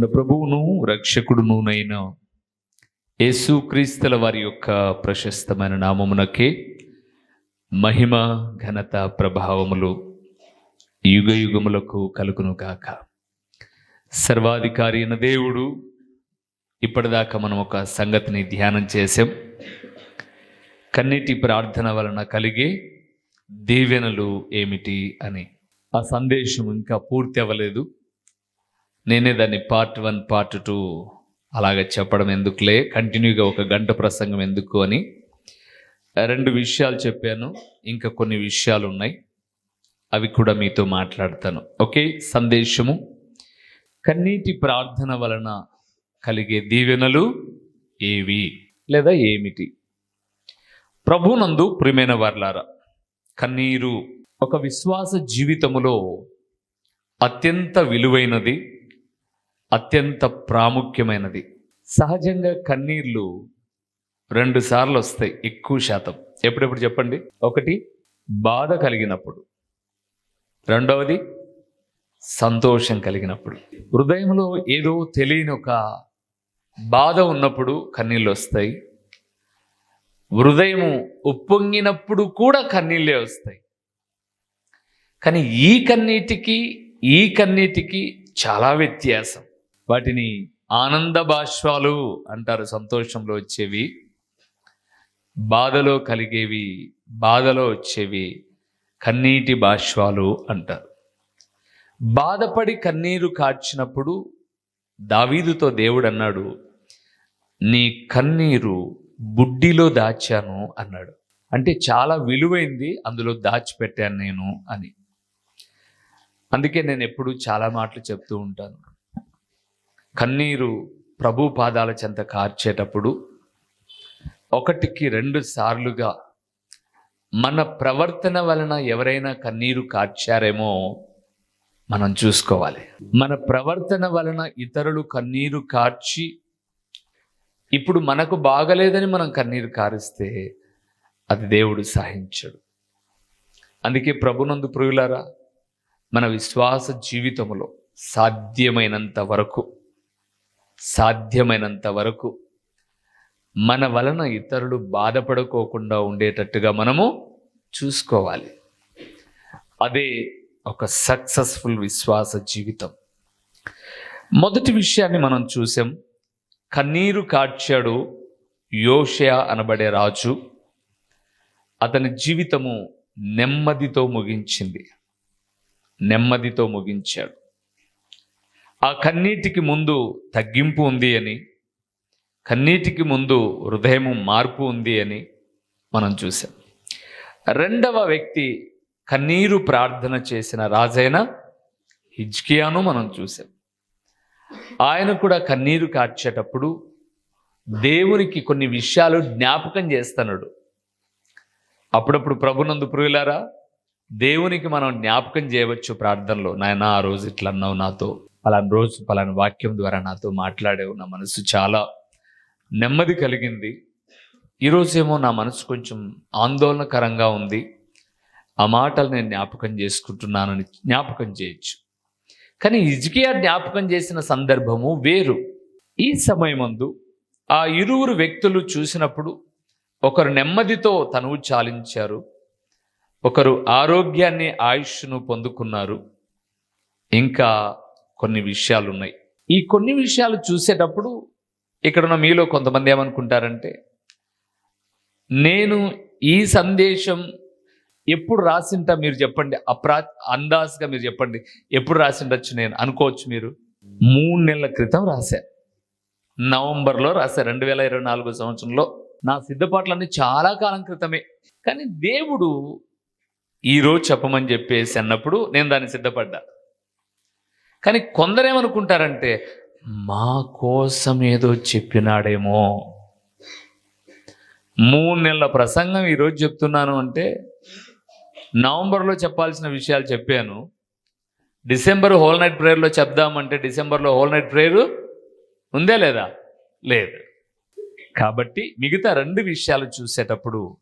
మన ప్రభువును రక్షకుడునునైన యేసుక్రీస్తుల వారి యొక్క ప్రశస్తమైన నామమునకే మహిమ ఘనత ప్రభావములు యుగ యుగములకు కలుగును గాక. సర్వాధికారి అయిన దేవుడు ఇప్పటిదాకా మనం ఒక సంగతిని ధ్యానం చేసాం కన్నీటి ప్రార్థన వలన కలిగే దీవెనలు ఏమిటి అని. ఆ సందేశం ఇంకా పూర్తి అవ్వలేదు. నేనే దాన్ని పార్ట్ వన్ పార్ట్ టూ అలాగ చెప్పడం ఎందుకులే? కంటిన్యూగా ఒక గంట ప్రసంగం ఎందుకు అని. రెండు విషయాలు చెప్పాను ఇంకా కొన్ని విషయాలు ఉన్నాయి. అవి కూడా మీతో మాట్లాడతాను. ఓకే? సందేశము. కన్నీటి ప్రార్థన వలన కలిగే దీవెనలు ఏవి? లేదా ఏమిటి? ప్రభునందు ప్రిమైన వర్లారా కన్నీరు ఒక విశ్వాస జీవితములో అత్యంత విలువైనది. అత్యంత ప్రాముఖ్యమైనది. సహజంగా కన్నీర్లు రెండు సార్లు వస్తాయి ఎక్కువ శాతం. ఎప్పుడెప్పుడు చెప్పండి? ఒకటి బాధ కలిగినప్పుడు. రెండవది సంతోషం కలిగినప్పుడు. హృదయంలో ఏదో తెలియని ఒక బాధ ఉన్నప్పుడు కన్నీళ్ళు వస్తాయి. హృదయము ఉప్పొంగినప్పుడు కూడా కన్నీళ్ళే వస్తాయి. కానీ ఈ కన్నీటికి ఈ కన్నీటికి చాలా వ్యత్యాసం. వాటిని ఆనంద బాష్పాలు అంటారు సంతోషంలో వచ్చేవి బాధలో కలిగేవి బాధలో వచ్చేవి కన్నీటి బాష్పాలు అంటారు. బాధపడి కన్నీరు కార్చినప్పుడు దావీదుతో దేవుడు అన్నాడు నీ కన్నీరు బుడ్డిలో దాచాను అన్నాడు. అంటే చాలా విలువైంది అందులో దాచిపెట్టాను నేను అని. అందుకే నేను ఎప్పుడు చాలా మాటలు చెప్తూ ఉంటాను. కన్నీరు ప్రభు పాదాల చెంత కార్చేటప్పుడు ఒకటికి రెండు సార్లుగా మన ప్రవర్తన వలన ఎవరైనా కన్నీరు కార్చారేమో మనం చూసుకోవాలి. మన ప్రవర్తన వలన ఇతరులు కన్నీరు కార్చి ఇప్పుడు మనకు బాగలేదని మనం కన్నీరు కారిస్తే అది దేవుడు సహించడు. అందుకే ప్రభునందు ప్రియులారా మన విశ్వాస జీవితంలో సాధ్యమైనంత వరకు సాధ్యమైనంత వరకు మన వలన ఇతరులు బాధపడుకోకుండా ఉండేటట్టుగా మనము చూసుకోవాలి. అదే ఒక సక్సెస్ఫుల్ విశ్వాస జీవితం. మొదటి విషయాన్ని మనం చూసాం. కన్నీరు కార్చాడు యోషయ అనబడే రాజు అతని జీవితము నెమ్మదితో ముగించింది. నెమ్మదితో ముగించాడు. ఆ కన్నీటికి ముందు తగ్గింపు ఉంది అని కన్నీటికి ముందు హృదయము మార్పు ఉంది అని మనం చూసాం రెండవ వ్యక్తి కన్నీరు ప్రార్థన చేసిన రాజైన హిజ్కియాను మనం చూసాం ఆయన కూడా కన్నీరు కార్చేటప్పుడు దేవునికి కొన్ని విషయాలు జ్ఞాపకం చేస్తున్నాడు అప్పుడప్పుడు ప్రభునందు ప్రియులారా దేవునికి మనం జ్ఞాపకం చేయవచ్చు ప్రార్థనలో నాయన ఆ రోజు ఇట్లా అన్నావు నాతో పలానా రోజు పలానా వాక్యం ద్వారా నాతో మాట్లాడావు నా మనసు చాలా నెమ్మది కలిగింది. ఈరోజేమో నా మనసు కొంచెం ఆందోళనకరంగా ఉంది. ఆ మాటలు నేను జ్ఞాపకం చేసుకుంటున్నానని జ్ఞాపకం చేయొచ్చు. కానీ ఇజ్కియా జ్ఞాపకం చేసిన సందర్భము వేరు. ఈ సమయమందు ఆ ఇరువురు వ్యక్తులు చూసినప్పుడు ఒకరు నెమ్మదితో తనువు చాలించారు. ఒకరు ఆరోగ్యాన్ని ఆయుష్ను పొందుకున్నారు. ఇంకా కొన్ని విషయాలు ఉన్నాయి ఈ కొన్ని విషయాలు చూసేటప్పుడు ఇక్కడున్న మీలో కొంతమంది ఏమనుకుంటారంటే నేను ఈ సందేశం ఎప్పుడు రాసింటా మీరు చెప్పండి అప్రా అందాజ్గా మీరు చెప్పండి ఎప్పుడు రాసిండొచ్చు నేను అనుకోవచ్చు మీరు? మూడు నెలల క్రితం రాశా. నవంబర్లో రాశా రెండు వేల ఇరవై నాలుగో సంవత్సరంలో. నా సిద్ధపాట్లన్నీ చాలా కాలం క్రితమే. కానీ దేవుడు ఈరోజు చెప్పమని చెప్పేసి అన్నప్పుడు నేను దాన్ని సిద్ధపడ్డా. కానీ కొందరేమనుకుంటారంటే మా కోసం ఏదో చెప్పినాడేమో. మూడు నెలల ప్రసంగం ఈరోజు చెప్తున్నాను అంటే నవంబర్లో చెప్పాల్సిన విషయాలు చెప్పాను. డిసెంబర్ హోల్ నైట్ ప్రేయర్లో చెప్దామంటే డిసెంబర్లో హోల్ నైట్ ప్రేయర్ ఉందే లేదా? లేదు. కాబట్టి మిగతా రెండు విషయాలు చూసేటప్పుడు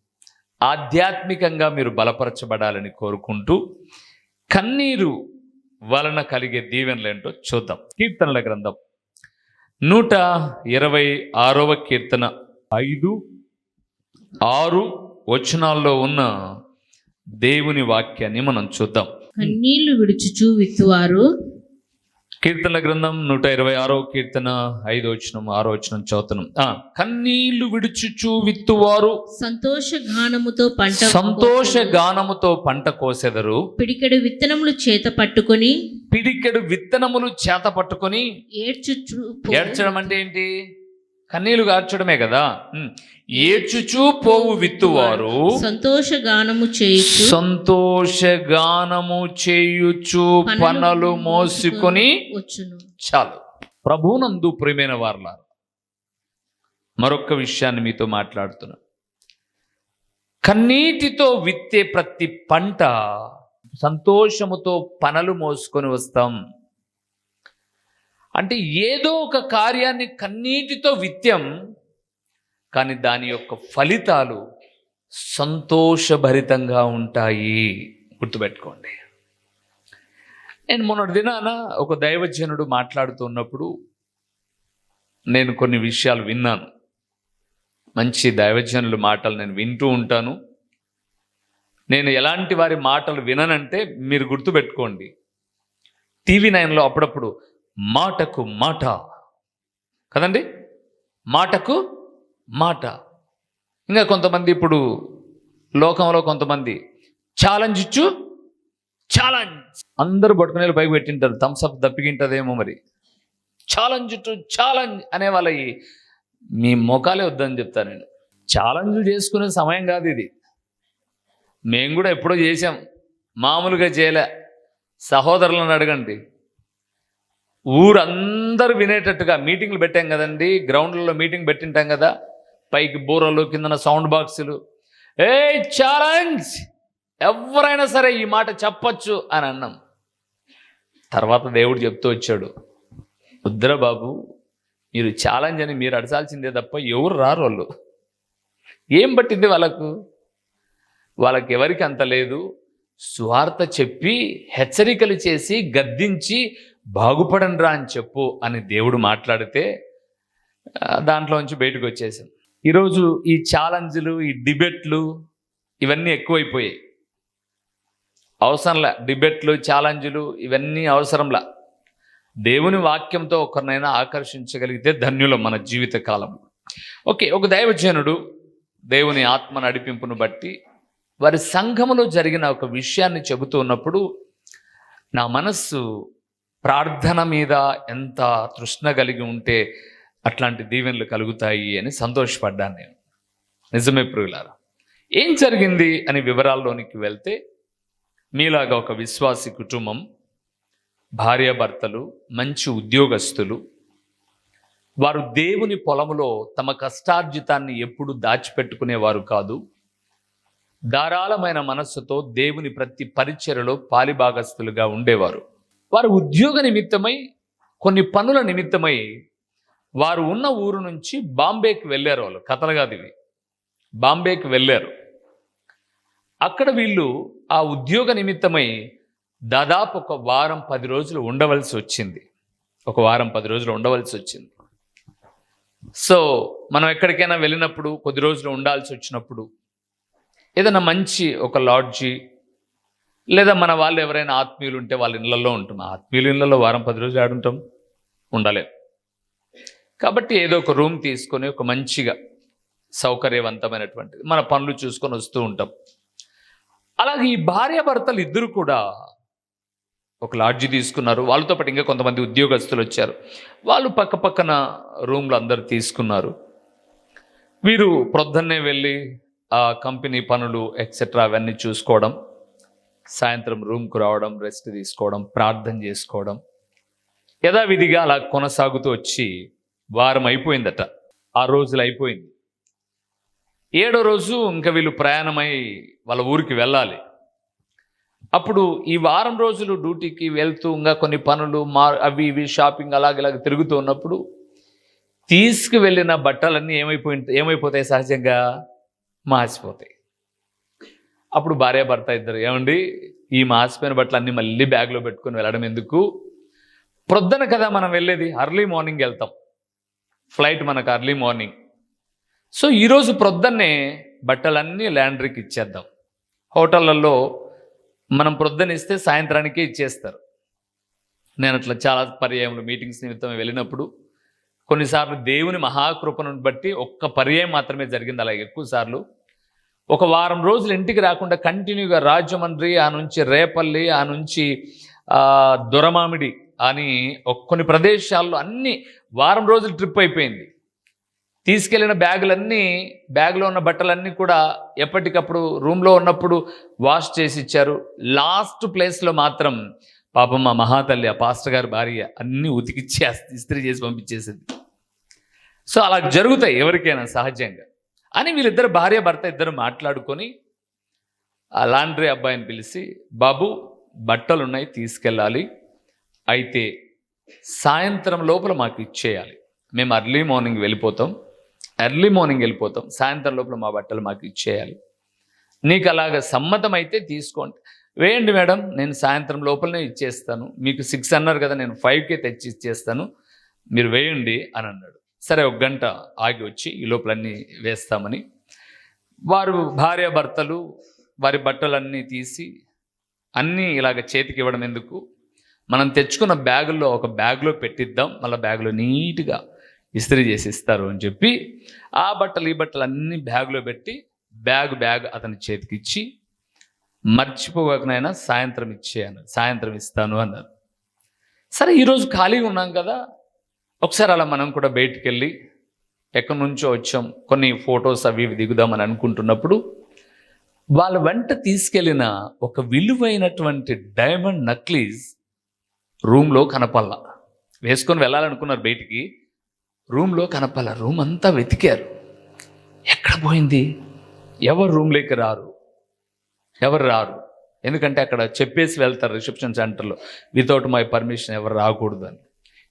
ఆధ్యాత్మికంగా మీరు బలపరచబడాలని కోరుకుంటూ కన్నీరు వలన కలిగే దీవెనలేంటో చూద్దాం. కీర్తనల గ్రంథం. నూట ఇరవై ఆరవ కీర్తన. ఐదు ఆరు వచనాల్లో ఉన్న దేవుని వాక్యాన్ని మనం చూద్దాం. కన్నీళ్ళు విడుచుచు విత్తువారు. కీర్తన గ్రంథం నూట ఇరవై ఆరో కీర్తన ఐదో వచనం ఆరో వచనం చదువుతున్నాం. ఆ, కన్నీళ్ళు విడుచుచు విత్తువారు సంతోష గానముతో పంట సంతోష గానముతో పంట కోసెదరు. పిడికెడు విత్తనములు చేత పట్టుకొని పిడికెడు విత్తనములు చేత పట్టుకొని ఏడ్చుచు ఏడ్చడం అంటే ఏంటి? కన్నీళ్ళు గార్చడమే కదా. ఏడ్చుచూ పోవు విత్తువారు. సంతోష గానము చేయుచు సంతోష గానము చేయుచు పనలు మోసుకొని వచ్చును. చాలు. ప్రభునందు ప్రియమైన వారల మరొక విషయాన్ని మీతో మాట్లాడుతున్నా. కన్నీటితో విత్తే ప్రతి పంట సంతోషముతో పనలు మోసుకొని వస్తాం. అంటే ఏదో ఒక కార్యాన్ని కన్నీటితో విత్యం కానీ దాని యొక్క ఫలితాలు సంతోషభరితంగా ఉంటాయి. గుర్తుపెట్టుకోండి. నేను మొన్నటి దినాన ఒక దైవజనుడు మాట్లాడుతున్నప్పుడు నేను కొన్ని విషయాలు విన్నాను. మంచి దైవజనుల మాటలు నేను వింటూ ఉంటాను. నేను ఎలాంటి వారి మాటలు విననంటే మీరు గుర్తుపెట్టుకోండి. టీవీ నైన్లో అప్పుడప్పుడు మాటకు మాట. కదండి? మాటకు మాట. ఇంకా కొంతమంది ఇప్పుడు లోకంలో కొంతమంది ఛాలెంజ్ ఇచ్చు ఛాలెంజ్ అందరూ పట్టుకునే పైకి పెట్టింటారు థమ్స్అప్ దప్పికింటదేమో మరి. ఛాలెంజ్ టు ఛాలెంజ్ అనే వాళ్ళ మీ మొఖాలే వద్దని చెప్తాను నేను. ఛాలెంజ్లు చేసుకునే సమయం కాదు ఇది. మేము కూడా ఎప్పుడో చేసాం మామూలుగా చేయలే. సహోదరులను అడగండి. ఊరందరూ వినేటట్టుగా మీటింగ్లు పెట్టాం కదండి. గ్రౌండ్లలో మీటింగ్ పెట్టింటాం కదా. పైకి బూరలు కిందన సౌండ్ బాక్సులు. ఏ ఛాలెంజ్ ఎవరైనా సరే ఈ మాట చెప్పచ్చు అని అన్నాం. తర్వాత దేవుడు చెప్తూ వచ్చాడు. రుద్రబాబు బాబు మీరు ఛాలెంజ్ అని మీరు అడచాల్సిందే తప్ప ఎవరు రారు వాళ్ళు. ఏం పట్టింది వాళ్ళకు? వాళ్ళకి ఎవరికి అంత లేదు. స్వార్థ చెప్పి హెచ్చరికలు చేసి గద్దించి బాగుపడండ్రా అని చెప్పు అని దేవుడు మాట్లాడితే దాంట్లోంచి బయటకు వచ్చేసాం ఈరోజు ఈ ఛాలెంజ్లు ఈ డిబేట్లు ఇవన్నీ ఎక్కువైపోయాయి. అవసరంలా డిబేట్లు ఛాలెంజ్లు ఇవన్నీ అవసరంలా. దేవుని వాక్యంతో ఒకరినైనా ఆకర్షించగలిగితే ధన్యులం మన జీవిత కాలం. ఓకే ఒక దైవజనుడు దేవుని ఆత్మ నడిపింపును బట్టి వారి సంఘములో జరిగిన ఒక విషయాన్ని చెబుతూ ఉన్నప్పుడు నా మనస్సు ప్రార్థన మీద ఎంత తృష్ణ కలిగి ఉంటే అట్లాంటి దీవెనలు కలుగుతాయి అని సంతోషపడ్డాను నేను. నిజమే ప్రియులారా ఏం జరిగింది అని వివరాల్లోనికి వెళ్తే మీలాగా ఒక విశ్వాసి కుటుంబం భార్యాభర్తలు మంచి ఉద్యోగస్తులు వారు దేవుని పొలములో తమ కష్టార్జితాన్ని ఎప్పుడు దాచిపెట్టుకునేవారు కాదు. ధారాళమైన మనస్సుతో దేవుని ప్రతి పరిచయలో పాలిభాగస్తులుగా ఉండేవారు. వారు ఉద్యోగ నిమిత్తమై కొన్ని పనుల నిమిత్తమై వారు ఉన్న ఊరు నుంచి బాంబేకి వెళ్ళారు వాళ్ళు. కథలు కాదు ఇవి. బాంబేకి వెళ్ళారు. అక్కడ వీళ్ళు ఆ ఉద్యోగ నిమిత్తమై దాదాపు ఒక వారం పది రోజులు ఉండవలసి వచ్చింది. ఒక వారం పది రోజులు ఉండవలసి వచ్చింది. సో మనం ఎక్కడికైనా వెళ్ళినప్పుడు కొద్ది రోజులు ఉండాల్సి వచ్చినప్పుడు ఏదైనా మంచి ఒక లాడ్జి లేదా మన వాళ్ళు ఎవరైనా ఆత్మీయులు ఉంటే వాళ్ళ ఇళ్ళల్లో ఉంటున్నాం. ఆత్మీయుల ఇళ్ళల్లో వారం పది రోజులు ఆడుంటాం. ఉండలేం. కాబట్టి ఏదో ఒక రూమ్ తీసుకొని ఒక మంచిగా సౌకర్యవంతమైనటువంటిది మన పనులు చూసుకొని వస్తూ ఉంటాం. అలాగే ఈ భార్యాభర్తలు ఇద్దరు కూడా ఒక లాడ్జి తీసుకున్నారు. వాళ్ళతో పాటు ఇంకా కొంతమంది ఉద్యోగస్తులు వచ్చారు. వాళ్ళు పక్క పక్కన రూమ్లు అందరు తీసుకున్నారు. వీరు ప్రొద్దున్నే వెళ్ళి ఆ కంపెనీ పనులు ఎక్సెట్రా అవన్నీ చూసుకోవడం. సాయంత్రం రూమ్కు రావడం రెస్ట్ తీసుకోవడం ప్రార్థన చేసుకోవడం యథావిధిగా అలా కొనసాగుతూ వచ్చి వారం అయిపోయిందట. ఆ రోజులు అయిపోయింది. ఏడో రోజు ఇంకా వీళ్ళు ప్రయాణమై వాళ్ళ ఊరికి వెళ్ళాలి. అప్పుడు ఈ వారం రోజులు డ్యూటీకి వెళ్తూ ఇంకా కొన్ని పనులు మా అవి ఇవి షాపింగ్ అలాగ ఇలాగ తిరుగుతూ ఉన్నప్పుడు తీసుకువెళ్ళిన బట్టలన్నీ ఏమైపోయి ఏమైపోతాయి సహజంగా? మాసిపోతాయి. అప్పుడు భార్య భర్త ఇద్దరు. ఏమండి? ఈ మాసిపోయిన బట్టలు అన్నీ మళ్ళీ బ్యాగ్లో పెట్టుకొని వెళ్ళడం ఎందుకు? ప్రొద్దున కదా మనం వెళ్ళేది? అర్లీ మార్నింగ్ వెళ్తాం. ఫ్లైట్ మనకు అర్లీ మార్నింగ్ సో ఈరోజు ప్రొద్దున్నే బట్టలన్నీ ల్యాండ్రీకి ఇచ్చేద్దాం. హోటళ్ళల్లో మనం ప్రొద్దున ఇస్తే సాయంత్రానికే ఇచ్చేస్తారు. నేను అట్లా చాలా పర్యాయంలో మీటింగ్స్ నిమిత్తం వెళ్ళినప్పుడు కొన్నిసార్లు దేవుని మహాకృపను బట్టి ఒక్క పర్యాయం మాత్రమే జరిగింది. అలాగే ఎక్కువ సార్లు ఒక వారం రోజులు ఇంటికి రాకుండా కంటిన్యూగా రాజమండ్రి ఆ నుంచి రేపల్లి ఆ నుంచి దొరమామిడి అని కొన్ని ప్రదేశాల్లో అన్ని వారం రోజులు ట్రిప్ అయిపోయింది. తీసుకెళ్ళిన బ్యాగులన్నీ బ్యాగ్లో ఉన్న బట్టలన్నీ కూడా ఎప్పటికప్పుడు రూమ్లో ఉన్నప్పుడు వాష్ చేసి ఇచ్చారు. లాస్ట్ ప్లేస్లో మాత్రం పాపం మా మహాతల్లి ఆ పాస్టర్ గారి భార్య అన్నీ ఉతికిచ్చి ఇస్త్రీ చేసి పంపించేసింది. సో అలా జరుగుతాయి ఎవరికైనా సహజంగా. అని వీళ్ళిద్దరు భార్య భర్త ఇద్దరు మాట్లాడుకొని ఆ లాండ్రీ అబ్బాయిని పిలిచి బాబు బట్టలు ఉన్నాయి తీసుకెళ్ళాలి. అయితే సాయంత్రం లోపల మాకు ఇచ్చేయాలి. మేము అర్లీ మార్నింగ్ వెళ్ళిపోతాం. ఎర్లీ మార్నింగ్ వెళ్ళిపోతాం. సాయంత్రం లోపల మా బట్టలు మాకు ఇచ్చేయాలి. నీకు అలాగ సమ్మతం అయితే తీసుకోండి వేయండి మేడం నేను సాయంత్రం లోపలనే ఇచ్చేస్తాను. మీకు సిక్స్ అన్నారు కదా నేను ఫైవ్కే తెచ్చి ఇచ్చేస్తాను. మీరు వేయండి అని అన్నాడు. సరే ఒక గంట ఆగి వచ్చి ఈ లోపలన్నీ వేస్తామని. వారు భార్య భర్తలు వారి బట్టలన్నీ తీసి అన్నీ ఇలాగ చేతికి ఇవ్వడం ఎందుకు? మనం తెచ్చుకున్న బ్యాగుల్లో ఒక బ్యాగ్లో పెట్టిద్దాం మళ్ళీ బ్యాగులో నీట్గా ఇస్త్రీ చేసి ఇస్తారు అని చెప్పి ఆ బట్టలు ఈ బట్టలు అన్నీ బ్యాగులో పెట్టి బ్యాగ్ బ్యాగ్ అతని చేతికి ఇచ్చి మర్చిపోకనైనా సాయంత్రం ఇచ్చే అన్నారు సాయంత్రం ఇస్తాను అన్నారు. సరే ఈరోజు ఖాళీగా ఉన్నాం కదా ఒకసారి అలా మనం కూడా బయటికి వెళ్ళి ఎక్కడి నుంచో వచ్చాం కొన్ని ఫొటోస్ అవి ఇవి దిగుదామని అనుకుంటున్నప్పుడు వాళ్ళ వెంట తీసుకెళ్ళిన ఒక విలువైనటువంటి డైమండ్ నక్లీస్ రూమ్లో కనపల్ల వేసుకొని వెళ్ళాలనుకున్నారు బయటికి రూమ్లో కనపల్ల రూమ్ అంతా వెతికారు. ఎక్కడ పోయింది? ఎవరు రూమ్లోకి రారు? ఎవరు రారు? ఎందుకంటే అక్కడ చెప్పేసి వెళ్తారు రిసెప్షన్ సెంటర్లో. వితౌట్ మై పర్మిషన్ ఎవరు రాకూడదు అని.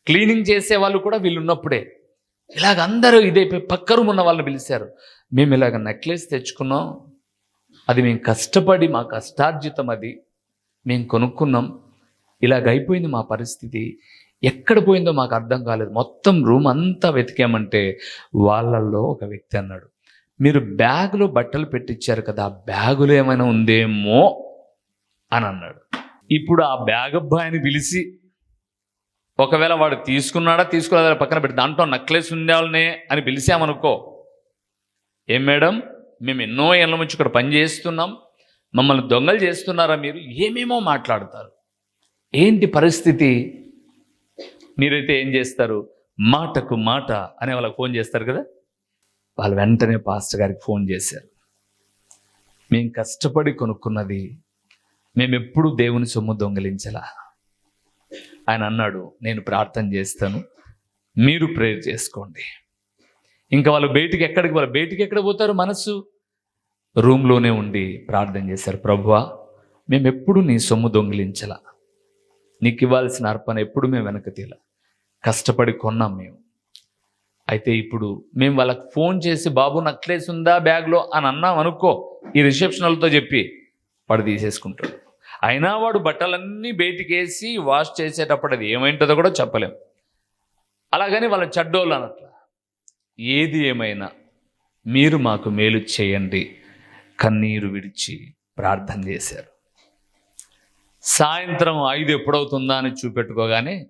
క్లీనింగ్ చేసే వాళ్ళు కూడా వీళ్ళు ఉన్నప్పుడే ఇలాగ అందరూ ఇదే పక్క రూమ్ ఉన్న వాళ్ళని పిలిచారు. మేము ఇలాగ నెక్లెస్ తెచ్చుకున్నాం. అది మేము కష్టపడి మా కష్టార్జితం అది. మేము కొనుక్కున్నాం. ఇలాగ అయిపోయింది మా పరిస్థితి. ఎక్కడ పోయిందో మాకు అర్థం కాలేదు. మొత్తం రూమ్ అంతా వెతికామంటే వాళ్ళల్లో ఒక వ్యక్తి అన్నాడు. మీరు బ్యాగులో బట్టలు పెట్టించారు కదా ఆ బ్యాగులో ఏమైనా ఉందేమో అని అన్నాడు. ఇప్పుడు ఆ బ్యాగ్ అబ్బాయిని పిలిచి ఒకవేళ వాడు తీసుకున్నాడా తీసుకోలేదా పక్కన పెట్టి దాంట్లో నక్లెస్ ఉండాలనే అని పిలిచామనుకో ఏం మేడం మేము ఎన్నో ఏళ్ళ నుంచి ఇక్కడ పని చేస్తున్నాం మమ్మల్ని దొంగలు చేస్తున్నారా మీరు? ఏమేమో మాట్లాడతారు. ఏంటి పరిస్థితి? మీరైతే ఏం చేస్తారు? మాటకు మాట అనే వాళ్ళకి ఫోన్ చేస్తారు కదా? వాళ్ళు వెంటనే పాస్టర్ గారికి ఫోన్ చేశారు. మేము కష్టపడి కొనుక్కున్నది మేము ఎప్పుడు దేవుని సొమ్ము దొంగిలించలా. ఆయన అన్నాడు నేను ప్రార్థన చేస్తాను మీరు ప్రేయర్ చేసుకోండి. ఇంకా వాళ్ళు బయటికి ఎక్కడికి వాళ్ళు బయటికి ఎక్కడ పోతారు మనసు రూమ్లోనే ఉండి ప్రార్థన చేశారు ప్రభువా మేము ఎప్పుడు నీ సొమ్ము దొంగిలించలా. నీకు ఇవ్వాల్సిన అర్పణ ఎప్పుడు మేము వెనక తీల కష్టపడి కొన్నాం మేము. అయితే ఇప్పుడు మేము వాళ్ళకి ఫోన్ చేసి బాబు నక్లెస్ ఉందా బ్యాగ్లో? అని అన్నాం అనుకో ఈ రిసెప్షనల్తో చెప్పి వాడు తీసేసుకుంటాడు అయినా వాడు బట్టలన్నీ బయటికేసి వాష్ చేసేటప్పుడు అది ఏమైంటుందో కూడా చెప్పలేం. అలాగని వాళ్ళ చెడ్డోళ్ళు అనట్ల. ఏది ఏమైనా మీరు మాకు మేలు చేయండి. కన్నీరు విడిచి ప్రార్థన చేశారు. సాయంత్రం ఐదు ఎప్పుడవుతుందా అని చూపెట్టుకోగానే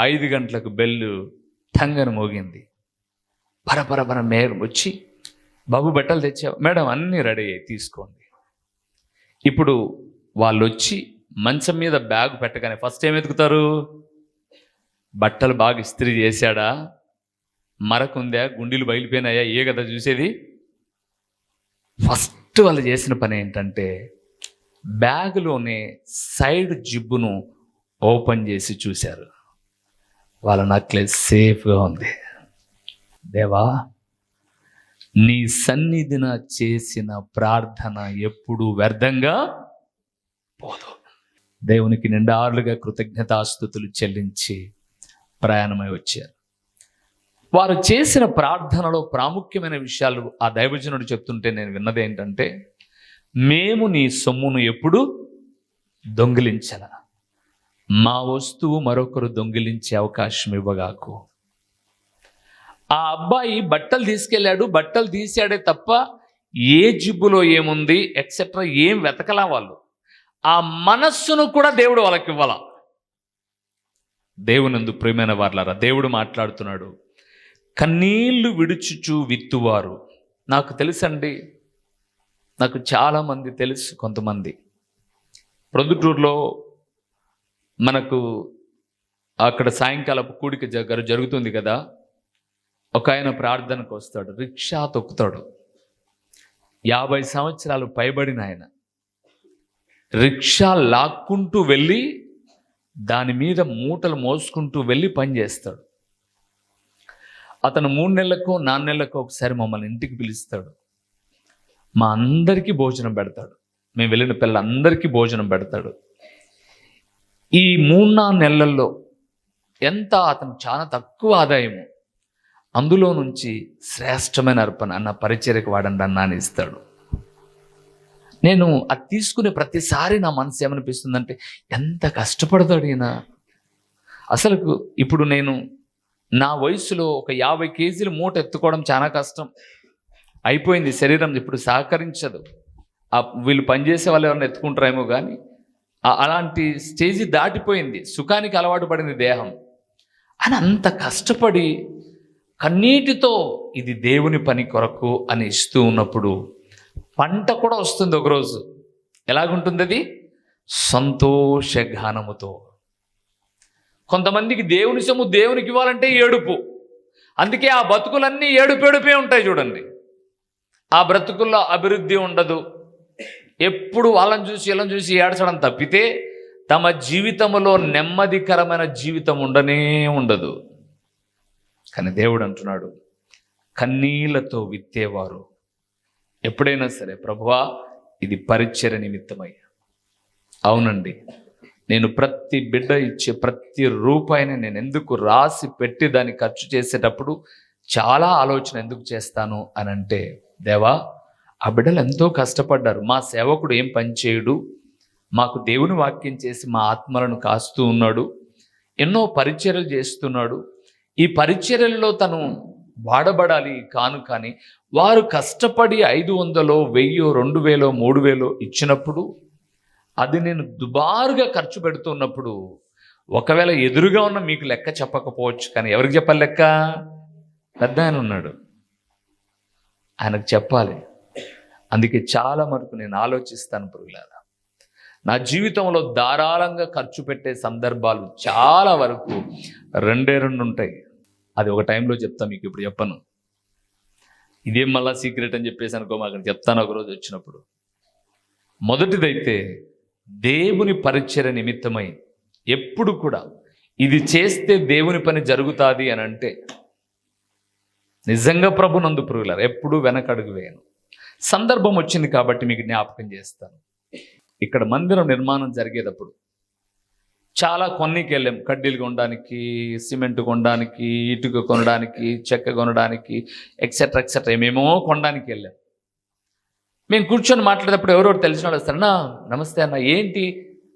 ఐదు గంటలకు బెల్లు తంగను మోగింది. పరపర పర వచ్చి బాబు బట్టలు తెచ్చావు? మేడం అన్నీ రెడీ అయ్యాయి తీసుకోండి. ఇప్పుడు వాళ్ళు వచ్చి మంచం మీద బ్యాగ్ పెట్టగానే ఫస్ట్ ఏం వెతుకుతారు? బట్టలు బాగా ఇస్త్రీ చేశాడా? మరకుందా? గుండీలు బయలుపోయినాయా? ఏ కదా చూసేది? ఫస్ట్ వాళ్ళు చేసిన పని ఏంటంటే బ్యాగులోనే సైడ్ జిబ్బును ఓపెన్ చేసి చూశారు. వాళ్ళ నక్లెస్ సేఫ్గా ఉంది. దేవా నీ సన్నిధిన చేసిన ప్రార్థన ఎప్పుడు వ్యర్థంగా పోదు. దేవునికి నిండారులుగా కృతజ్ఞతాస్థుతులు చెల్లించి ప్రయాణమై వచ్చారు. వారు చేసిన ప్రార్థనలో ప్రాముఖ్యమైన విషయాలు ఆ దైవజనుడు చెప్తుంటే నేను విన్నది ఏంటంటే మేము నీ సొమ్మును ఎప్పుడు దొంగిలించల మా వస్తువు మరొకరు దొంగిలించే అవకాశం ఇవ్వగాకు. ఆ అబ్బాయి బట్టలు తీసుకెళ్ళాడు బట్టలు తీసాడే తప్ప ఏ జిబ్బులో ఏముంది ఎక్సెట్రా ఏం వెతకలా వాళ్ళు. ఆ మనస్సును కూడా దేవుడు వాళ్ళకి ఇవ్వాల దేవునందు ప్రేమైన వార్లారా దేవుడు మాట్లాడుతున్నాడు. కన్నీళ్ళు విడుచుచు విత్తువారు. నాకు తెలుసండి నాకు చాలామంది తెలుసు కొంతమంది. ప్రొద్దుటూరులో మనకు అక్కడ సాయంకాలపు కూడిక జగ జరుగుతుంది కదా ఒక ఆయన ప్రార్థనకు వస్తాడు రిక్షా తొక్కుతాడు. యాభై సంవత్సరాలు పైబడిన ఆయన. రిక్షా లాక్కుంటూ వెళ్ళి దాని మీద మూటలు మోసుకుంటూ వెళ్ళి పని చేస్తాడు. అతను మూడు నెలలకు నాలుగు నెలలకు ఒకసారి మమ్మల్ని ఇంటికి పిలుస్తాడు. మా అందరికీ భోజనం పెడతాడు. మేము వెళ్ళిన పిల్లలందరికీ భోజనం పెడతాడు. ఈ మూడు నాలుగు నెలల్లో ఎంత అతను చాలా తక్కువ ఆదాయము. అందులో నుంచి శ్రేష్టమైన అర్పణ అన్న పరిచర్యకు వాడండి అన్న అని ఇస్తాడు. నేను అది తీసుకునే ప్రతిసారి నా మనసు ఏమనిపిస్తుందంటే ఎంత కష్టపడతాడు ఈయన. అసలు ఇప్పుడు నేను నా వయసులో ఒక యాభై కేజీలు మూట ఎత్తుకోవడం చాలా కష్టం. అయిపోయింది శరీరం ఇప్పుడు సహకరించదు. వీళ్ళు పనిచేసే వాళ్ళు ఎవరైనా ఎత్తుకుంటారేమో కానీ అలాంటి స్టేజ్ దాటిపోయింది. సుఖానికి అలవాటు పడింది దేహం. అని అంత కష్టపడి కన్నీటితో ఇది దేవుని పని కొరకు అని ఇస్తూ ఉన్నప్పుడు పంట కూడా వస్తుంది ఒకరోజు. ఎలాగుంటుంది అది సంతోషగానముతో. కొంతమందికి దేవుని సొమ్ము దేవునికి ఇవ్వాలంటే ఏడుపు. అందుకే ఆ బతుకులన్నీ ఏడుపేడుపే ఉంటాయి చూడండి. ఆ బ్రతుకుల్లో అభివృద్ధి ఉండదు. ఎప్పుడు వాళ్ళని చూసి వీళ్ళని చూసి ఏడ్చడం తప్పితే తమ జీవితంలో నెమ్మదికరమైన జీవితం ఉండనే ఉండదు. కానీ దేవుడు అంటున్నాడు కన్నీళ్ళతో విత్తేవారు ఎప్పుడైనా సరే ప్రభువా ఇది పరిచయ నిమిత్తమయ్యా అవునండి. నేను ప్రతి బిడ్డ ఇచ్చే ప్రతి రూపాయిని నేను ఎందుకు రాసి పెట్టి దాన్ని ఖర్చు చేసేటప్పుడు చాలా ఆలోచన ఎందుకు చేస్తాను అని అంటే దేవా ఆ బిడ్డలు ఎంతో కష్టపడ్డారు. మా సేవకుడు ఏం పని చేయడు. మాకు దేవుని వాక్యం చేసి మా ఆత్మలను కాస్తూ ఉన్నాడు. ఎన్నో పరిచర్యలు చేస్తున్నాడు. ఈ పరిచర్యల్లో తను వాడబడాలి కాను కానీ వారు కష్టపడి ఐదు వందలో వెయ్యో రెండు వేలో మూడు వేలో ఇచ్చినప్పుడు అది నేను దుబారుగా ఖర్చు పెడుతున్నప్పుడు ఒకవేళ ఎదురుగా ఉన్న మీకు లెక్క చెప్పకపోవచ్చు కానీ ఎవరికి చెప్పాలి లెక్క? పెద్ద ఆయన ఉన్నాడు. ఆయనకు చెప్పాలి. అందుకే చాలా మటుకు నేను ఆలోచిస్తాను పురుగులారా నా జీవితంలో ధారాళంగా ఖర్చు పెట్టే సందర్భాలు చాలా వరకు రెండే రెండు ఉంటాయి. అది ఒక టైంలో చెప్తా మీకు ఇప్పుడు చెప్పను. ఇదేం మళ్ళా సీక్రెట్ అని చెప్పేసి అనుకో మాకు చెప్తాను ఒకరోజు వచ్చినప్పుడు. మొదటిదైతే దేవుని పరిచయ నిమిత్తమై ఎప్పుడు కూడా ఇది చేస్తే దేవుని పని జరుగుతుంది అని అంటే నిజంగా ప్రభు నందు పురుగులారు ఎప్పుడు వెనకడుగు వేయను. సందర్భం వచ్చింది కాబట్టి మీకు జ్ఞాపకం చేస్తాను. ఇక్కడ మందిరం నిర్మాణం జరిగేటప్పుడు చాలా కొన్నికి వెళ్ళాం కడ్డీలు కొనడానికి సిమెంట్ కొనడానికి ఇటుక కొనడానికి చెక్క కొనడానికి ఎక్సెట్రా ఎక్సెట్రా ఏమేమో కొనడానికి వెళ్ళాం మేము కూర్చొని మాట్లాడేటప్పుడు ఎవరో తెలిసిన వాళ్ళు వస్తారన్నా నమస్తే అన్న ఏంటి?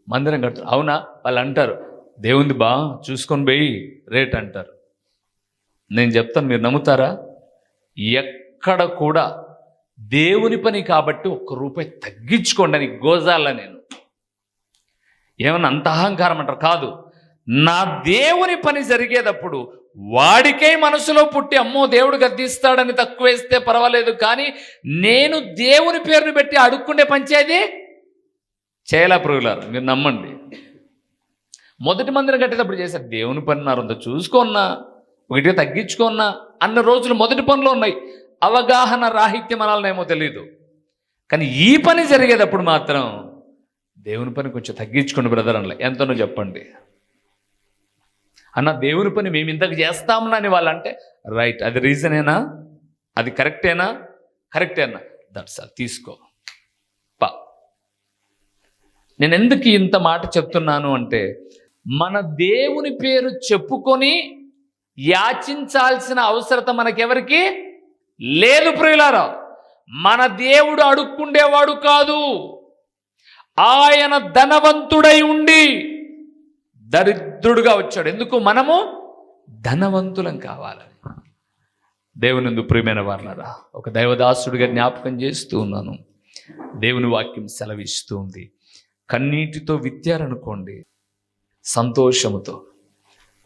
మందిరం కడుతు అవునా? వాళ్ళు అంటారు దేవుంది బా చూసుకొని పోయి రేట్ అంటారు. నేను చెప్తాను మీరు నమ్ముతారా? ఎక్కడ కూడా దేవుని పని కాబట్టి ఒక్క రూపాయి తగ్గించుకోండి అని గోజాల నేను. ఏమన్నా అంత అహంకారం అంటారు? కాదు. నా దేవుని పని జరిగేటప్పుడు వాడికే మనసులో పుట్టి అమ్మో దేవుడు గద్దిస్తాడని తక్కువ వేస్తే పర్వాలేదు కానీ నేను దేవుని పేరుని పెట్టి అడుక్కుండే పంచేది? చేయలా పురుగులారు మీరు నమ్మండి. మొదటి మందిరం కట్టేటప్పుడు చేశారు. దేవుని పని నారంత చూసుకున్నా ఒకటిగా తగ్గించుకున్నా అన్న రోజులు మొదటి పనులు ఉన్నాయి. అవగాహన రాహిత్యం అనాలనేమో తెలియదు కానీ ఈ పని జరిగేటప్పుడు మాత్రం దేవుని పని కొంచెం తగ్గించుకోండి బ్రదర్ అన్న ఎంతనో చెప్పండి. అన్న దేవుని పని మేము ఇంతకు చేస్తామని అని వాళ్ళంటే రైట్ అది రీజనేనా? అది కరెక్టేనా? కరెక్టేనా? That's all. తీసుకో. పా. నేను ఎందుకు ఇంత మాట చెప్తున్నాను అంటే మన దేవుని పేరు చెప్పుకొని యాచించాల్సిన అవసరత మనకెవరికి? లేదు ప్రియులారా మన దేవుడు అడుక్కుండేవాడు కాదు. ఆయన ధనవంతుడై ఉండి దరిద్రుడుగా వచ్చాడు. ఎందుకు మనము? ధనవంతులం కావాలని దేవునందు ప్రియమైన వాళ్ళరా ఒక దైవదాసుడిగా జ్ఞాపకం చేస్తూ ఉన్నాను. దేవుని వాక్యం సెలవిస్తూ ఉంది కన్నీటితో విత్తారనుకోండి సంతోషముతో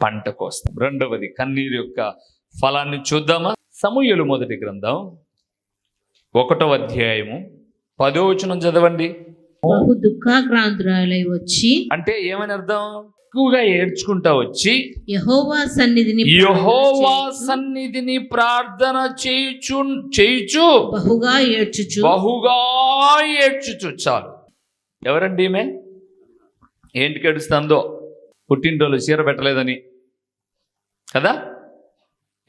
పంట కోసం రెండవది కన్నీరు యొక్క ఫలాన్ని చూద్దామా? సమూహలు మొదటి గ్రంథం ఒకటో అధ్యాయము పదో వచనం చదవండి. బహు దుఃఖాక్రాంతురాలై వచ్చి అంటే ఏమని అర్థం? ఎక్కువగా ఏడ్చుకుంటా వచ్చి యహోవా సన్నిధిని యహోవా సన్నిధిని ప్రార్థన చేయుచు చేయుచు. బహుగా ఏడ్చుచు. బహుగా ఏడ్చుచు. చాలు. ఎవరండి ఈమె? ఏంటికి ఏడుస్తుందో? పుట్టింటోళ్ళు చీర పెట్టలేదని. కదా?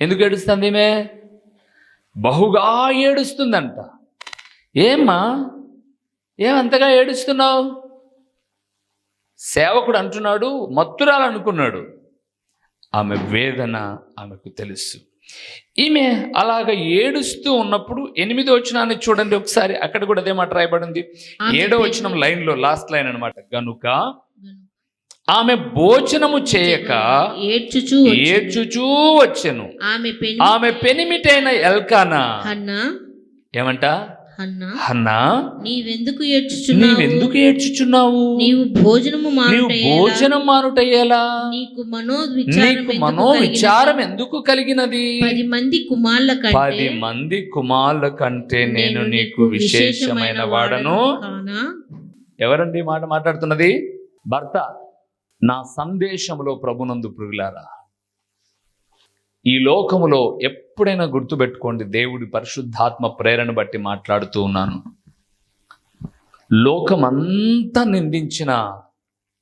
ఎందుకు ఏడుస్తుంది ఈమె? బహుగా ఏడుస్తుందంట. ఏమ్మా? ఏమంతగా ఏడుస్తున్నావు? సేవకుడు అంటున్నాడు మత్తురాలు అనుకున్నాడు. ఆమె వేదన ఆమెకు తెలుసు. ఈమె అలాగ ఏడుస్తూ ఉన్నప్పుడు ఎనిమిదో వచనాన్ని చూడండి ఒకసారి అక్కడ కూడా అదే మాట రాయబడింది. ఏడో వచనం లైన్లో లాస్ట్ లైన్ అన్నమాట. గనుక ఆమె భోజనము చేయక ఏడ్చుచు వచ్చెను. ఏడ్చుచూ వచ్చెను. ఆమె పెని ఆమె పెనిమిటైన ఎల్కానా? ఏమంట? అన్నా నీవెందుకు ఏడ్చుచున్నావు? నీవెందుకు ఏడ్చుచున్నావు? నీవు భోజనము నీవు భోజనం మానుటయ్యేలా? నీకు మనోవిచారం మనోవిచారం? ఎందుకు కలిగినది? పది మంది కుమార్ల కంటే పది మంది కుమారుల కంటే నేను నీకు విశేషమైన వాడను. ఎవరండి మాట మాట్లాడుతున్నది? భర్త నా సందేశంలో ప్రభునందు ప్రియులారా ఈ లోకములో ఎప్పుడైనా గుర్తుపెట్టుకోండి దేవుడి పరిశుద్ధాత్మ ప్రేరణ బట్టి మాట్లాడుతూ ఉన్నాను. లోకమంతా నిందించిన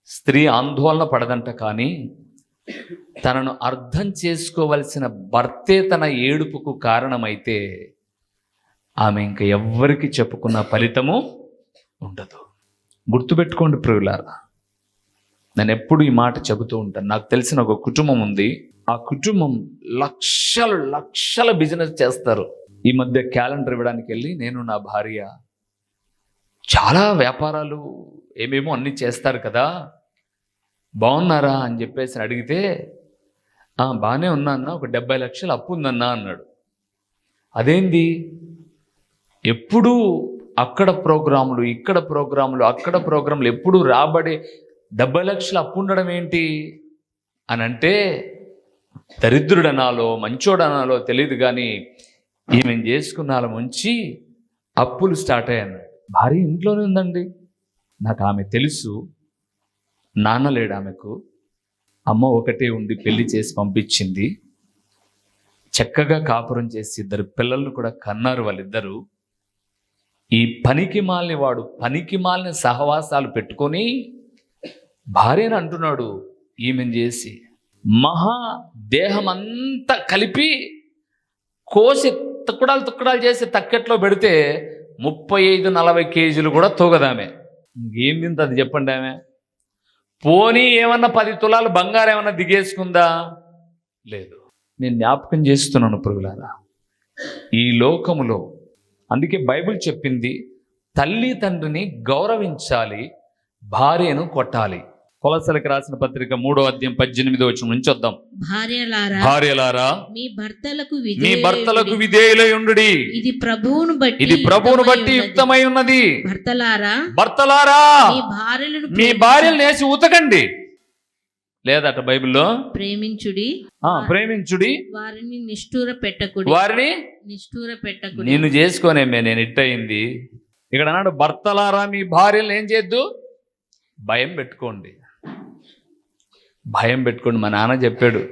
స్త్రీ ఆందోళన పడదంట కానీ తనను అర్థం చేసుకోవలసిన భర్తే తన ఏడుపుకు కారణమైతే ఆమె ఇంక ఎవ్వరికి చెప్పుకున్న ఫలితము ఉండదు. గుర్తుపెట్టుకోండి ప్రియులారా నేను ఎప్పుడు ఈ మాట చెబుతూ ఉంటాను. నాకు తెలిసిన ఒక కుటుంబం ఉంది. ఆ కుటుంబం లక్షలు లక్షల బిజినెస్ చేస్తారు. ఈ మధ్య క్యాలెండర్ ఇవ్వడానికి వెళ్ళి నేను నా భార్య చాలా వ్యాపారాలు ఏమేమో అన్నీ చేస్తారు కదా. బాగున్నారా అని చెప్పేసి అడిగితే బాగానే ఉన్నా అన్న ఒక డెబ్బై లక్షలు అప్పు ఉందన్నా అన్నాడు. అదేంది? ఎప్పుడూ అక్కడ ప్రోగ్రాములు ఇక్కడ ప్రోగ్రాములు అక్కడ ప్రోగ్రాములు ఎప్పుడు రాబడే డెబ్బై లక్షలు అప్పు ఉండడం ఏంటి? అని అంటే దరిద్రుడనాలో మంచోడనాలో తెలియదు కానీ ఈమె చేసుకున్నాల ముంచి అప్పులు స్టార్ట్ అయ్యాను. భార్య ఇంట్లోనే ఉందండి. నాకు ఆమె తెలుసు. నాన్న లేడు ఆమెకు. అమ్మ ఒకటే ఉండి పెళ్ళి చేసి పంపించింది. చక్కగా కాపురం చేసి ఇద్దరు పిల్లలను కూడా కన్నారు వాళ్ళిద్దరూ. ఈ పనికి మాలిన వాడు పనికి మాలిన సహవాసాలు పెట్టుకొని భార్యను అంటున్నాడు ఈమెను చేసి. మహా దేహం అంతా కలిపి కోసి తుక్కడాలు తుక్కడాలు చేసి తక్కెట్లో పెడితే ముప్పై ఐదు నలభై కేజీలు కూడా తూగదామె. ఇంకేం అది చెప్పండి ఆమె. పోనీ ఏమన్నా పది తులాలు బంగారం ఏమన్నా దిగేసుకుందా? లేదు. నేను జ్ఞాపకం చేస్తున్నాను పురుగులారా ఈ లోకములో అందుకే బైబిల్ చెప్పింది తల్లి తండ్రిని గౌరవించాలి భార్యను కొట్టాలి. కొలసలకు రాసిన పత్రిక మూడో అధ్యాయం పద్దెనిమిదో వచ్చిన నుంచి వద్దాం. భార్యలారా భార్యలారా మీ భర్తలకు మీ విధేయులై భర్తలకు ఉండి. విధేయులై ఉండు ఇది ప్రభువును బట్టి ఇది ప్రభువును బట్టి యుక్తమై ఉన్నది. భర్తలారా భర్తలారా మీ భార్యలు నేసి ఉతకండి. లేదట బైబిల్లో? ప్రేమించుడి. ఆ, ప్రేమించుడి. వారిని నిష్ఠూర పెట్టకుడి. వారిని నిష్ఠూర పెట్టకుడి. నేను చేసుకోనేమే నేను ఇట్టయింది. ఇక్కడ అన్నాడు భర్తలారా మీ భార్యలు ఏం చేద్దు భయం పెట్టుకోండి. భయం పెట్టుకోండి. మా నాన్న చెప్పాడు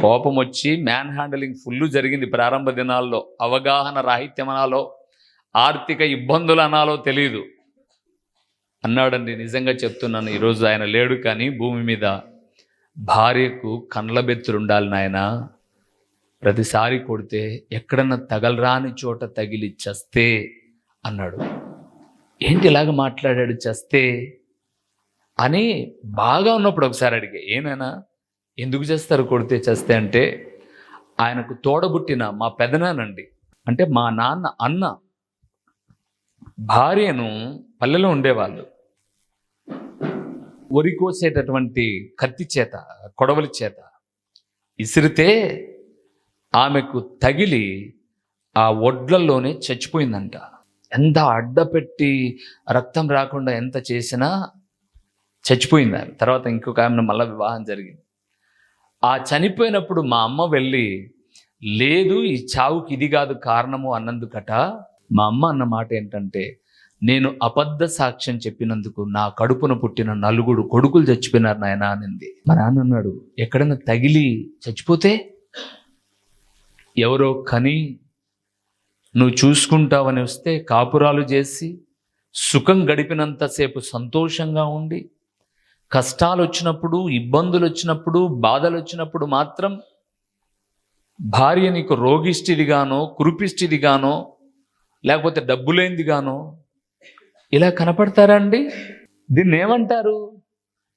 కోపం వచ్చి మ్యాన్ హ్యాండలింగ్ ఫుల్ జరిగింది ప్రారంభ దినాల్లో. అవగాహన రాహిత్యం అనాలో ఆర్థిక ఇబ్బందులు అనాలో తెలియదు అన్నాడండి నిజంగా చెప్తున్నాను ఈరోజు ఆయన లేడు కానీ భూమి మీద భార్యకు కండ్ల బెత్తులు ఉండాలి నాయన. ప్రతిసారి కొడితే ఎక్కడన్నా తగలరాని చోట తగిలి చస్తే అన్నాడు. ఏంటి ఇలాగ మాట్లాడాడు? చస్తే అని బాగా ఉన్నప్పుడు ఒకసారి అడిగా ఏనైనా ఎందుకు చేస్తారు కొడితే చేస్తే? అంటే ఆయనకు తోడబుట్టిన మా పెదనానండి అంటే మా నాన్న అన్న భార్యను పల్లెలో ఉండేవాళ్ళు. వరి కోసేటటువంటి కత్తి చేత కొడవలి చేత ఇసిరితే ఆమెకు తగిలి ఆ ఒడ్లలోనే చచ్చిపోయిందంట. ఎంత అడ్డపెట్టి రక్తం రాకుండా ఎంత చేసినా చచ్చిపోయింది ఆమె తర్వాత ఇంకొక ఆమెను మళ్ళీ వివాహం జరిగింది. ఆ చనిపోయినప్పుడు మా అమ్మ వెళ్ళి లేదు ఈ చావుకి ఇది కాదు కారణము అన్నందుకట. మా అమ్మ అన్న మాట ఏంటంటే నేను అబద్ధ సాక్ష్యం చెప్పినందుకు నా కడుపున పుట్టిన నలుగురు కొడుకులు చచ్చిపోయినారు నాయన అనింది. మా నాన్న అన్నాడు ఎక్కడైనా తగిలి చచ్చిపోతే? ఎవరో కని నువ్వు చూసుకుంటావని వస్తే కాపురాలు చేసి సుఖం గడిపినంతసేపు సంతోషంగా ఉండి కష్టాలు వచ్చినప్పుడు ఇబ్బందులు వచ్చినప్పుడు బాధలు వచ్చినప్పుడు మాత్రం భార్య నీకు రోగిష్టిదిగానో కురిపిష్టిదిగానో లేకపోతే డబ్బులేందిగానో ఇలా కనపడతారా అండి? దీన్ని ఏమంటారు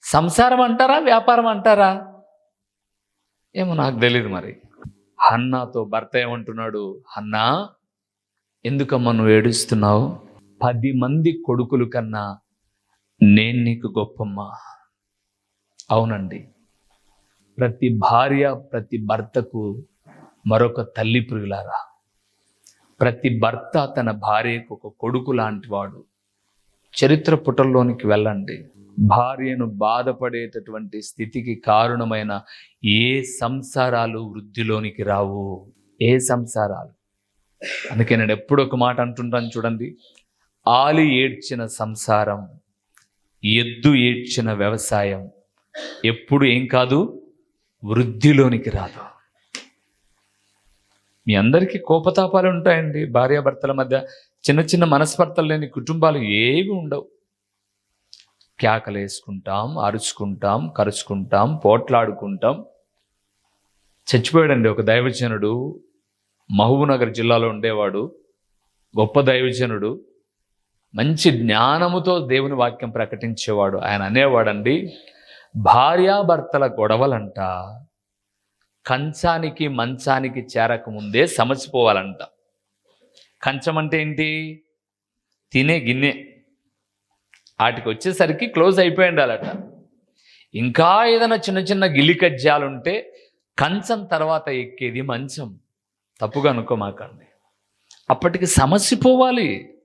సంసారం అంటారా వ్యాపారం అంటారా ఏమో నాకు తెలియదు మరి. హన్నాతో భర్త ఏమంటున్నాడు? హన్నా ఎందుకమ్మా నువ్వు ఏడుస్తున్నావు? పది మంది కొడుకులు కన్నా నేను నీకు గొప్పమ్మా. అవునండి. ప్రతి భార్య ప్రతి భర్తకు మరొక తల్లి ప్రియులారా. ప్రతి భర్త తన భార్యకు ఒక కొడుకు లాంటి వాడు చరిత్ర పుటల్లోనికి వెళ్ళండి. భార్యను బాధపడేటటువంటి స్థితికి కారణమైన ఏ సంసారాలు వృద్ధిలోనికి రావు. ఏ సంసారాలు? అందుకే నేను ఎప్పుడు ఒక మాట అంటుంటాను చూడండి. ఆలి ఏడ్చిన సంసారం ఎద్దు ఏడ్చిన వ్యవసాయం ఎప్పుడు ఏం కాదు వృద్ధిలోనికి రాదు. మీ అందరికీ కోపతాపాలు ఉంటాయండి భార్యాభర్తల మధ్య. చిన్న చిన్న మనస్పర్తలు లేని కుటుంబాలు ఏవి ఉండవు. కేకలు వేసుకుంటాం అరుచుకుంటాం కరుచుకుంటాం పోట్లాడుకుంటాం. చచ్చిపోయాడండి ఒక దైవజనుడు. మహబూబ్నగర్ జిల్లాలో ఉండేవాడు. గొప్ప దైవజనుడు. మంచి జ్ఞానముతో దేవుని వాక్యం ప్రకటించేవాడు. ఆయన అనేవాడండి భార్యాభర్తల గొడవలంట కంచానికి మంచానికి చేరకముందే సమసిపోవాలంట కంచం అంటే ఏంటి? తినే గిన్నె. వాటికి వచ్చేసరికి క్లోజ్ అయిపోయి ఉండాలట. ఇంకా ఏదైనా చిన్న చిన్న గిల్లికజ్జాలుంటే కంచం తర్వాత ఎక్కేది మంచం. తప్పుగా అనుకోమాకండి. అప్పటికి సమసిపోవాలి.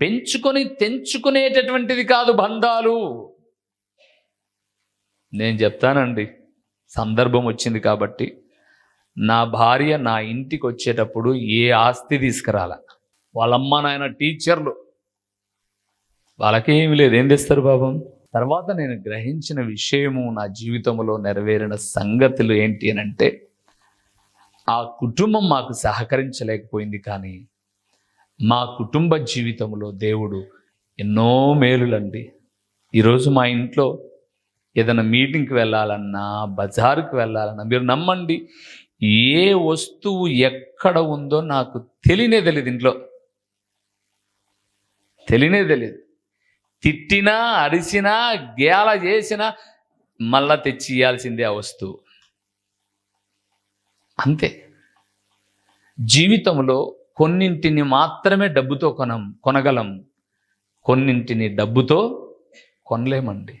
పెంచుకొని తెంచుకునేటటువంటిది కాదు బంధాలు. నేను చెప్తానండి. సందర్భం వచ్చింది కాబట్టి నా భార్య నా ఇంటికి వచ్చేటప్పుడు ఏ ఆస్తి తీసుకురాల? వాళ్ళమ్మ నాయన టీచర్లు వాళ్ళకేమీ లేదు. ఏం తెస్తారు పాపం? తర్వాత నేను గ్రహించిన విషయము నా జీవితంలో నెరవేరిన సంగతులు ఏంటి అని అంటే ఆ కుటుంబం మాకు సహకరించలేకపోయింది కానీ మా కుటుంబ జీవితంలో దేవుడు ఎన్నో మేలులండి. ఈరోజు మా ఇంట్లో ఏదైనా మీటింగ్కి వెళ్ళాలన్నా బజారుకు వెళ్ళాలన్నా మీరు నమ్మండి ఏ వస్తువు ఎక్కడ ఉందో నాకు తెలియనే తెలియదు ఇంట్లో. తెలియనే తెలియదు తిట్టినా అరిసినా గేల చేసినా మళ్ళా తెచ్చి ఇవ్వాల్సిందే ఆ వస్తువు. అంతే. జీవితంలో కొన్నింటిని మాత్రమే డబ్బుతో కొనం కొనగలం. కొన్నింటిని డబ్బుతో కొనలేమండి.